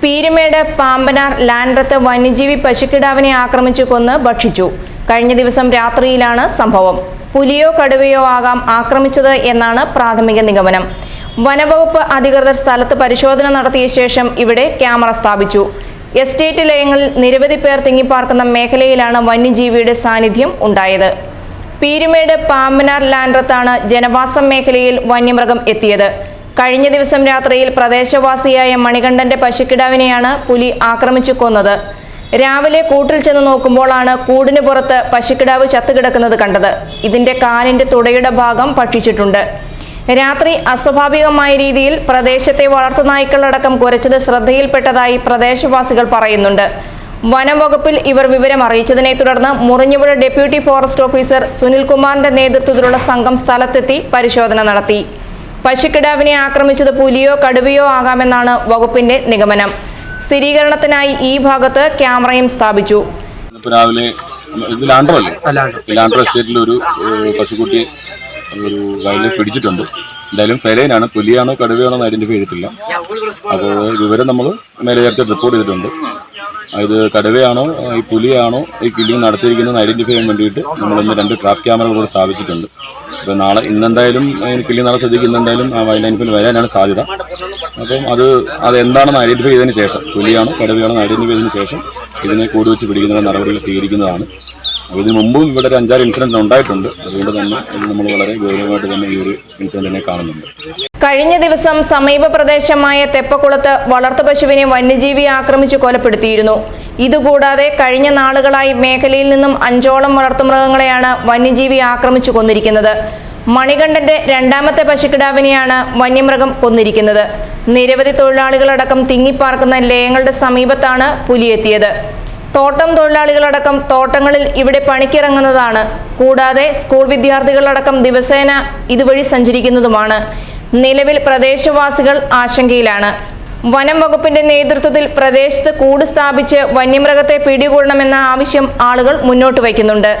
പീരുമേട് പാമ്പനാർ ലാൻഡ്രത്ത് വന്യജീവി പശുക്കിടാവിനെ ആക്രമിച്ചു കൊന്ന് ഭക്ഷിച്ചു. കഴിഞ്ഞ ദിവസം രാത്രിയിലാണ് സംഭവം. പുലിയോ കടുവയോ ആകാം ആക്രമിച്ചത് എന്നാണ് പ്രാഥമിക നിഗമനം. വനവകുപ്പ് അധികൃതർ സ്ഥലത്ത് പരിശോധന നടത്തിയ ശേഷം ഇവിടെ ക്യാമറ സ്ഥാപിച്ചു. എസ്റ്റേറ്റ് ലയങ്ങളിൽ നിരവധി പേർ തിങ്ങിപ്പാർക്കുന്ന മേഖലയിലാണ് വന്യജീവിയുടെ സാന്നിധ്യം ഉണ്ടായത്. പീരുമേട് പാമ്പനാർ ലാൻഡ്രത്താണ് ജനവാസ മേഖലയിൽ വന്യമൃഗം എത്തിയത്. കഴിഞ്ഞ ദിവസം രാത്രിയിൽ പ്രദേശവാസിയായ മണികണ്ഠന്റെ പശുക്കിടാവിനെയാണ് പുലി ആക്രമിച്ചു കൊന്നത്. രാവിലെ കൂട്ടിൽ ചെന്ന് നോക്കുമ്പോഴാണ് കൂടിന് പുറത്ത് പശുക്കിടാവ് ചത്തുകിടക്കുന്നത് കണ്ടത്. ഇതിന്റെ കാലിന്റെ തുടയുടെ ഭാഗം ഭക്ഷിച്ചിട്ടുണ്ട് രാത്രി അസ്വാഭാവികമായ രീതിയിൽ പ്രദേശത്തെ വളർത്തുനായ്ക്കളടക്കം കുരച്ചത് ശ്രദ്ധയിൽപ്പെട്ടതായി പ്രദേശവാസികൾ പറയുന്നുണ്ട്. വനം വകുപ്പിൽ ഇവർ വിവരം അറിയിച്ചതിനെ തുടർന്ന് മുറിഞ്ഞുപുഴ ഡെപ്യൂട്ടി ഫോറസ്റ്റ് ഓഫീസർ സുനിൽകുമാറിന്റെ നേതൃത്വത്തിലുള്ള സംഘം സ്ഥലത്തെത്തി പരിശോധന നടത്തി. പശുക്കിടാവിനെ ആക്രമിച്ചത് പുലിയോ കടുവയോ ആകാമെന്നാണ് വകുപ്പിന്റെ നിഗമനം. സ്ഥിരീകരണത്തിനായി ഈ ഭാഗത്ത് ക്യാമറയും സ്ഥാപിച്ചു. രാവിലെ ലാൻഡ്രോ എസ്റ്റേറ്റിൽ ഒരു പശുക്കുട്ടി ഒരു വയലിൽ പിടിച്ചിട്ടുണ്ട്. എന്തായാലും ഫെലൈനാണ് പുലിയാണോ കടുവയാണോ എന്ന് ഐഡന്റിഫൈ ചെയ്തിട്ടില്ല. അപ്പോൾ വിവരം നമ്മൾ മേലെ ചേർത്ത് റിപ്പോർട്ട് ചെയ്തിട്ടുണ്ട്. ഇത് കടുവയാണോ ഈ പുലിയാണോ ഈ കില്ലിങ് നടത്തിയിരിക്കുന്നത് ഐഡന്റിഫൈ ചെയ്യാൻ വേണ്ടിയിട്ട് നമ്മൾ ഇന്ന് രണ്ട് ട്രാപ്പ് ക്യാമറകൾ കൂടെ സ്ഥാപിച്ചിട്ടുണ്ട്. അപ്പോൾ നാളെ ഇന്നെന്തായാലും കിളി നാളെ സ്ഥിതിക്ക് ഇന്നെന്തായാലും ആ വൈൽഡ് ലൈഫിൽ വരാനാണ് സാധ്യത. അപ്പം അത് അത് എന്താണെന്ന് ഐഡന്റിഫൈ ചെയ്തതിന് ശേഷം പുലിയാണ് കടുവയാണോ എന്ന് ഐഡന്റിഫൈ ചെയ്തതിന് ശേഷം ഇതിനെ കൂടി വെച്ച് പിടിക്കുന്ന നടപടികൾ സ്വീകരിക്കുന്നതാണ്. ഇതിനു മുമ്പും ഇവിടെ ഒരു അഞ്ചാറ് ഇൻസിഡന്റ് ഉണ്ടായിട്ടുണ്ട്. അതുകൊണ്ട് തന്നെ നമ്മൾ വളരെ ഗൗരവമായിട്ട് തന്നെ ഈ ഒരു ഇൻസിഡന്റിനെ കാണുന്നുണ്ട്. കഴിഞ്ഞ ദിവസം സമീപ പ്രദേശമായ തെപ്പക്കുളത്ത് വളർത്തുപശുവിനെ വന്യജീവി ആക്രമിച്ച് കൊലപ്പെടുത്തിയിരുന്നു. ഇതുകൂടാതെ കഴിഞ്ഞ നാളുകളായി മേഖലയിൽ നിന്നും അഞ്ചോളം വളർത്തുമൃഗങ്ങളെയാണ് വന്യജീവി ആക്രമിച്ചു കൊന്നിരിക്കുന്നത്. മണികണ്ഠന്റെ രണ്ടാമത്തെ പശുക്കിടാവിനെയാണ് വന്യമൃഗം കൊന്നിരിക്കുന്നത്. നിരവധി തൊഴിലാളികളടക്കം തിങ്ങിപ്പാർക്കുന്ന ലയങ്ങളുടെ സമീപത്താണ് പുലിയെത്തിയത്. തോട്ടം തൊഴിലാളികളടക്കം തോട്ടങ്ങളിൽ ഇവിടെ പണിക്കിറങ്ങുന്നതാണ്. കൂടാതെ സ്കൂൾ വിദ്യാർത്ഥികളടക്കം ദിവസേന ഇതുവഴി സഞ്ചരിക്കുന്നതുമാണ്. നിലവിൽ പ്രദേശവാസികൾ ആശങ്കയിലാണ്. വനം വകുപ്പിന്റെ നേതൃത്വത്തിൽ പ്രദേശത്ത് കൂട് സ്ഥാപിച്ച് വന്യമൃഗത്തെ പിടികൂടണമെന്ന ആവശ്യം ആളുകൾ മുന്നോട്ട് വയ്ക്കുന്നുണ്ട്.